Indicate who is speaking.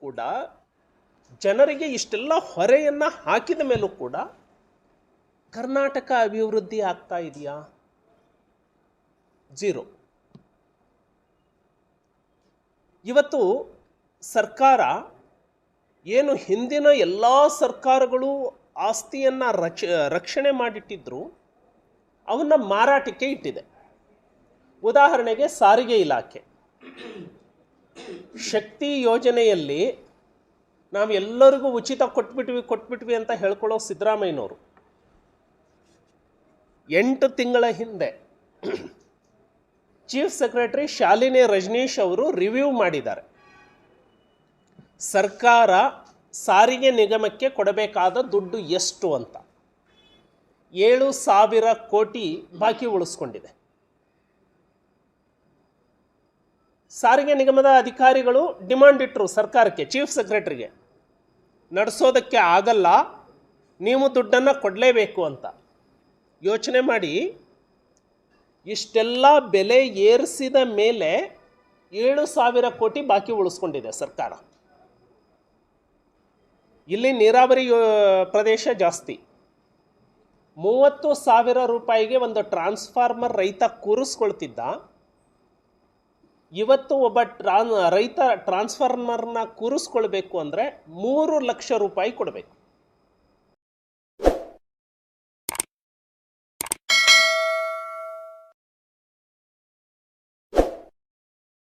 Speaker 1: ಕೂಡ ಜನರಿಗೆ ಇಷ್ಟೆಲ್ಲ ಹೊರೆಯನ್ನ ಹಾಕಿದ ಮೇಲೂ ಕೂಡ ಕರ್ನಾಟಕ ಅಭಿವೃದ್ಧಿ ಆಗ್ತಾ ಇದೆಯಾ? ಜೀರೋ ಇವತ್ತು ಸರ್ಕಾರ ಏನು ಹಿಂದಿನ ಎಲ್ಲ ಸರ್ಕಾರಗಳು ಆಸ್ತಿಯನ್ನ ರಚ ರಕ್ಷಣೆ ಮಾಡಿಟ್ಟಿದ್ರು, ಅವನ್ನ ಮಾರಾಟಕ್ಕೆ ಇಟ್ಟಿದೆ. ಉದಾಹರಣೆಗೆ ಸಾರಿಗೆ ಇಲಾಖೆ. ಶಕ್ತಿ ಯೋಜನೆಯಲ್ಲಿ ನಾವು ಎಲ್ಲರಿಗೂ ಉಚಿತ ಕೊಟ್ಬಿಟ್ವಿ ಕೊಟ್ಬಿಟ್ವಿ ಅಂತ ಹೇಳ್ಕೊಳ್ಳೋ ಸಿದ್ದರಾಮಯ್ಯನವರು. ಎಂಟು ತಿಂಗಳ ಹಿಂದೆ ಚೀಫ್ ಸೆಕ್ರೆಟರಿ ಶಾಲಿನಿ ರಜನೀಶ್ ಅವರು ರಿವ್ಯೂ ಮಾಡಿದ್ದಾರೆ. ಸರ್ಕಾರ ಸಾರಿಗೆ ನಿಗಮಕ್ಕೆ ಕೊಡಬೇಕಾದ ದುಡ್ಡು ಎಷ್ಟು ಅಂತ. ಏಳು ಸಾವಿರ ಕೋಟಿ ಬಾಕಿ ಉಳಿಸ್ಕೊಂಡಿದೆ. ಸಾರಿಗೆ ನಿಗಮದ ಅಧಿಕಾರಿಗಳು ಡಿಮಾಂಡ್ ಇಟ್ಟರು ಸರ್ಕಾರಕ್ಕೆ ಚೀಫ್ ಸೆಕ್ರೆಟರಿಗೆ ನಡೆಸೋದಕ್ಕೆ ಆಗಲ್ಲ, ನೀವು ದುಡ್ಡನ್ನು ಕೊಡಲೇಬೇಕು ಅಂತ. ಯೋಚನೆ ಮಾಡಿ, ಇಷ್ಟೆಲ್ಲ ಬೆಲೆ ಏರಿಸಿದ ಮೇಲೆ ಏಳು ಸಾವಿರ ಕೋಟಿ ಬಾಕಿ ಉಳಿಸ್ಕೊಂಡಿದೆ ಸರ್ಕಾರ. ಇಲ್ಲಿ ನೀರಾವರಿ ಪ್ರದೇಶ ಜಾಸ್ತಿ. ಮೂವತ್ತು ಸಾವಿರ ರೂಪಾಯಿಗೆ ಒಂದು ಟ್ರಾನ್ಸ್ಫಾರ್ಮರ್ ರೈತ ಕೂರಿಸ್ಕೊಳ್ತಿದ್ದ. ಇವತ್ತು ಒಬ್ಬ ಟ್ರಾನ್ ರೈತ ಟ್ರಾನ್ಸ್ಫಾರ್ಮರ್ನ ಕೂರಿಸ್ಕೊಳ್ಬೇಕು ಅಂದರೆ ಮೂರು ಲಕ್ಷ ರೂಪಾಯಿ ಕೊಡಬೇಕು.